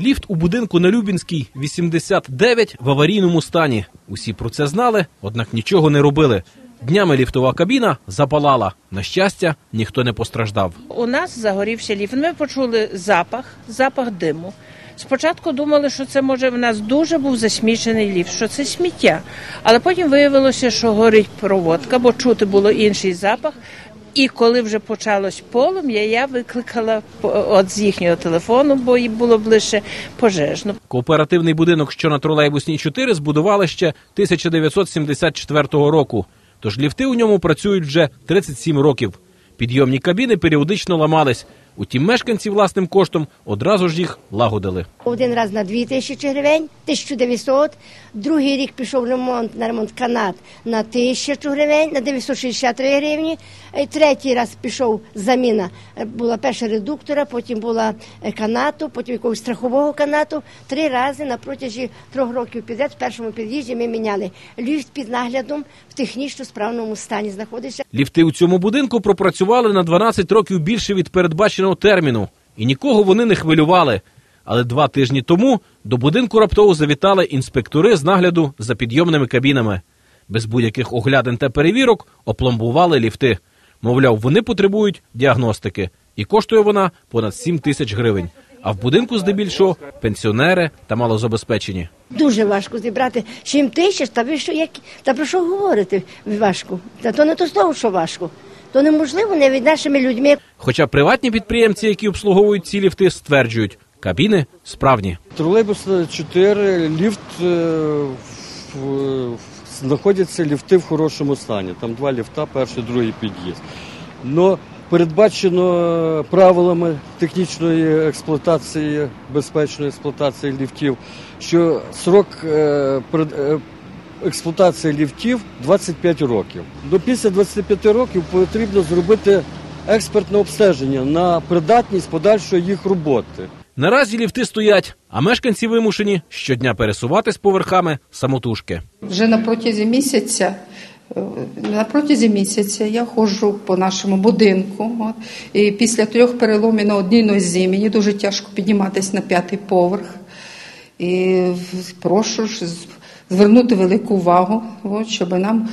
Ліфт у будинку на Любінській 89 в аварійному стані. Усі про це знали, однак нічого не робили. Днями ліфтова кабіна запалала. На щастя, ніхто не постраждав. У нас загорівся ліфт. Ми почули запах, запах диму. Спочатку думали, що це може в нас дуже був засмічений ліфт, що це сміття. Але потім виявилося, що горить проводка, бо чути було інший запах. І коли вже почалось полум'я, я викликала от з їхнього телефону, бо їй було ближче пожежно. Кооперативний будинок, що на тролейбусній 4, збудували ще 1974 року. Тож ліфти у ньому працюють вже 37 років. Підйомні кабіни періодично ламались. Утім, мешканці власним коштом одразу ж їх лагодили. Один раз на 2 тисячі гривень, 1900. Другий рік пішов ремонт на ремонт канат на 1000 гривень, на 963 гривні. Третій раз пішов заміна. Е, Була перша редуктора, потім була е, канату, потім якогось страхового канату. Три рази на протязі трьох років підряд в першому під'їзді ми міняли. Ліфт під наглядом в технічно справному стані знаходиться. Ліфти у цьому будинку пропрацювали на 12 років більше від передбаченого терміну, і нікого вони не хвилювали. Але два тижні тому до будинку раптово завітали інспектори з нагляду за підйомними кабінами. Без будь-яких оглядин та перевірок опломбували ліфти. Мовляв, вони потребують діагностики, і коштує вона понад 7 тисяч гривень. А в будинку здебільшого пенсіонери та малозабезпечені. Дуже важко зібрати 7 тисяч, та ви що як та про що говорите важко? Та то не то слово, що важко. То неможливо не від нашими людьми. Хоча приватні підприємці, які обслуговують ці ліфти, стверджують, кабіни справні. Тролейбус 4, ліфт е, в- в- знаходяться ліфти в хорошому стані. Там два ліфта, перший, другий під'їзд. Но передбачено правилами технічної експлуатації, безпечної експлуатації ліфтів, що срок е, е, експлуатації ліфтів 25 років. До після 25 років потрібно зробити експертне обстеження на придатність подальшої їх роботи. Наразі ліфти стоять, а мешканці вимушені щодня пересуватись поверхами самотужки. Вже на протязі місяця. е, На протязі місяця я ходжу по нашому будинку. От, і після трьох переломів на одній нозі мені дуже тяжко підніматися на п'ятий поверх. І прошу звернути велику увагу, от, щоб нам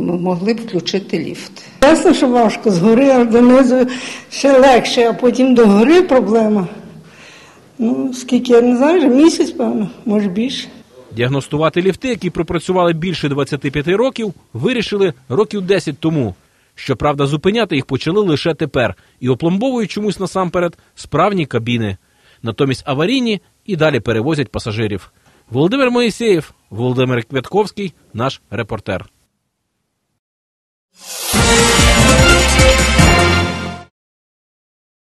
могли б включити ліфт. Ясно, що важко, згори аж донизу ще легше, а потім до гори проблема. Ну, скільки я не знаю, вже місяць, певно, може більше. Діагностувати ліфти, які пропрацювали більше 25 років, вирішили років 10 тому. Щоправда, зупиняти їх почали лише тепер і опломбовують чомусь насамперед справні кабіни. Натомість аварійні і далі перевозять пасажирів. Володимир Моїсеєв, Володимир Квятковський, наш репортер.